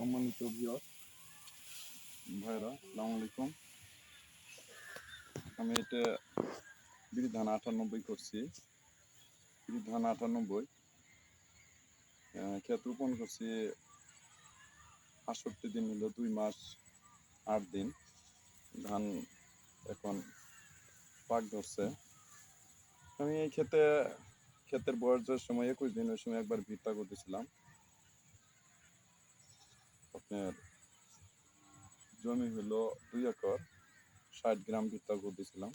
সম্মানিত ভিউয়ার ভাইরা আসসালামু আলাইকুম। আমি এটা বিধান আটানব্বই করছি। বিধান আটানব্বই ক্ষেত রোপণ করছি আটষট্টি দিন হলো দুই মাস আট দিন। ধান এখন পাক ধরছে। আমি এই ক্ষেতে, ক্ষেতের বয়সের সময়, একুশ দিনের সময় একবার ভিত্তা করতেছিলাম। আপনার জমি হলো দুই একর, ষাট গ্রাম ভিত্তা করতেছিলাম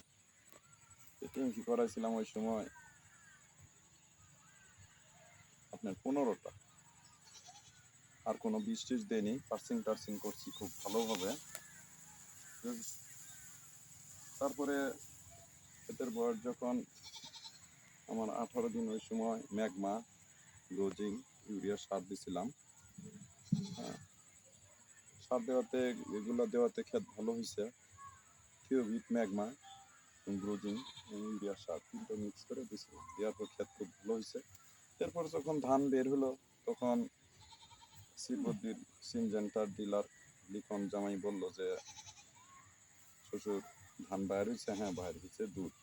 ট্যাঙ্কি করাইছিলাম ওই সময়? আপনার পনেরোটা। আর কোনো বীজ টিজ দেয়নি পার্সিং টার্সিং করছি খুব ভালোভাবে। তারপরে ক্ষেতের বয়স যখন আমার আঠারো দিন ওই সময় ম্যাগমা লোজিং ইউরিয়া সার দিছিলাম। হ্যাঁ সার দেওয়াতে, এগুলো দেওয়াতে ক্ষেত ভালো হয়েছে থিওবিট ম্যাগমা গ্রোজিং ইউরিয়া সার তিনটা মিক্স করে দিয়েছিলাম দেওয়ার পর ক্ষেত খুব ভালো হয়েছে এরপর যখন ধান বের হলো, তখন শ্রীবদ্দির সিনজেন্টার ডিলার লিখন জামাই বলল যে, শ্বশুর, ধান বাইর হয়েছে হ্যাঁ বাইর হয়েছে দুধ।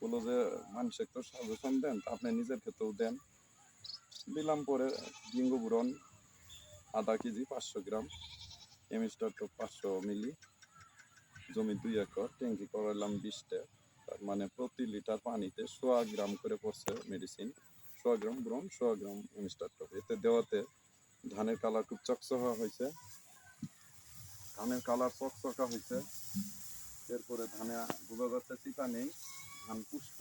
বলল যে মানুষের তো সাজেশন দেন আপনি নিজের ক্ষেত্রেও দেন। দিলাম পরে, ডিঙ্গু বুরন, আধা কেজি, পাঁচশো গ্রাম। এমিস্টার তো পাঁচশো মিলি। জমি দুই একর, ট্যাঙ্কি করাইলাম বিশটা। তার মানে প্রতি লিটার পানিতে সোয়া গ্রাম করে পড়ছে মেডিসিন সোয়া গ্রাম ব্রন সোয়া গ্রাম এমিস্টার টপ এতে দেওয়াতে ধানের কালার খুব চকচকা হয়েছে। ধানের কালার চকচকা হয়েছে। এরপরে ধানে বোঝা যাচ্ছে চিতা নেই, ধান পুষ্ট।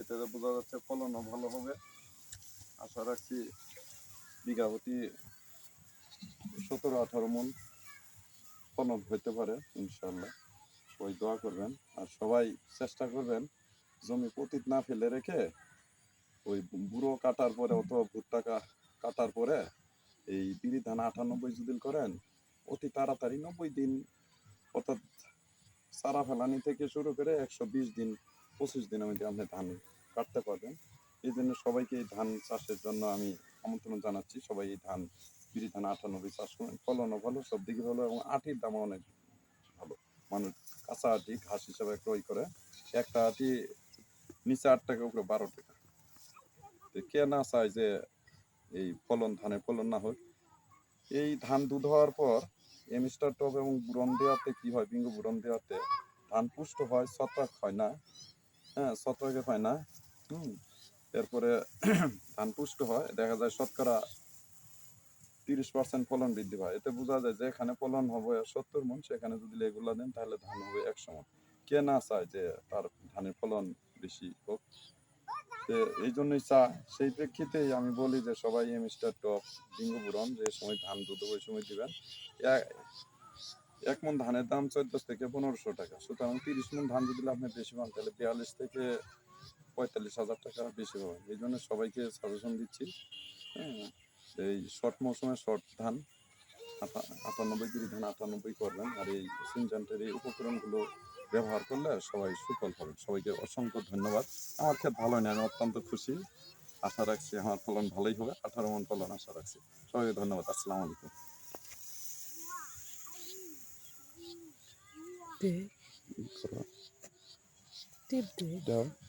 এতে বোঝা যাচ্ছে ফলনও ভালো হবে। আশা রাখছি বিঘা প্রতি সতেরো আঠারো মন ফলন হইতে পারে ইনশাল্লাহ সবাই দোয়া করবেন, আর সবাই চেষ্টা করবেন জমি পতিত না ফেলে রেখে ওই বুড়ো কাটার পরে অথবা ভুট্টা কাটার পরে এই বিড়ি ধান আটানব্বই যদি করেন, অতি তাড়াতাড়ি নব্বই দিন অর্থাৎ সারা ফেলানি থেকে শুরু করে একশো বিশ দিন, পঁচিশ দিনের মধ্যে আপনি ধান কাটতে পারবেন। এই জন্য সবাইকে এই ধান চাষের জন্য আমি আমন্ত্রণ জানাচ্ছি, সবাই এই ধান বিড়ি ধান আটানব্বই চাষ করেন ফলনও ভালো, সব দিকে ভালো এবং আটির দাম অনেক ভালো। মানুষ কাঁচা আটি, ঘাস হিসাবে ক্রয় করে। একটা আটি নিচে আট টাকা, উপরে বারো টাকা। তো কে না চায় যে এই ফলন ধানের ফলন না হোক? এই ধান দুধ হওয়ার পর এমিস্টার টপ এবং বুরন দেওয়াতে কি হয়? বিঙ্গু বুরন দেওয়াতে ধান পুষ্ট হয়, ছত্রাক হয় না। হ্যাঁ ছত্রাকে হয় না। হুম, এরপরে ধান পুষ্ট হয়। দেখা যায় শতকরা তিরিশ পার্সেন্ট ফলন বৃদ্ধি পায়। এতে বোঝা যায় যে এখানে ফলন হবে সত্তর মন, সেখানে যদি এগুলা দেন তাহলে ধান হবে একশো মন। কে না চায় যে তার ধানের ফলন বেশি হোক? এই জন্যই চা। সেই প্রেক্ষিতেই আমি বলি যে সবাই এমিস্টার টপ ডিঙ্গু বুরন যে সময় ধান দুধ ওই সময় দিবেন এক মন ধানের দাম চোদ্দ থেকে পনেরোশো টাকা। সুতরাং তিরিশ মন ধান যদি আপনি বেশি পান, তাহলে বিয়াল্লিশ থেকে পঁয়তাল্লিশ হাজার টাকা বেশি হবে। এই জন্য সবাইকে সাজেশন দিচ্ছি। হ্যাঁ। এই শর্ট মৌসুমে শর্ট ধান আটা- আটানব্বই কেজি ধান আটানব্বই করবেন। আর এই সিনজেন্টের এই উপকরণগুলো ব্যবহার করলে সবাই সুফল পাবেন। সবাইকে অসংখ্য ধন্যবাদ। আমার ক্ষেত ভালো নেই আমি অত্যন্ত খুশি। আশা রাখছি আমার ফলন ভালোই হবে। আঠারো মন ফলন আশা রাখছি। সবাইকে ধন্যবাদ। আসসালামু আলাইকুম। টিপ দে।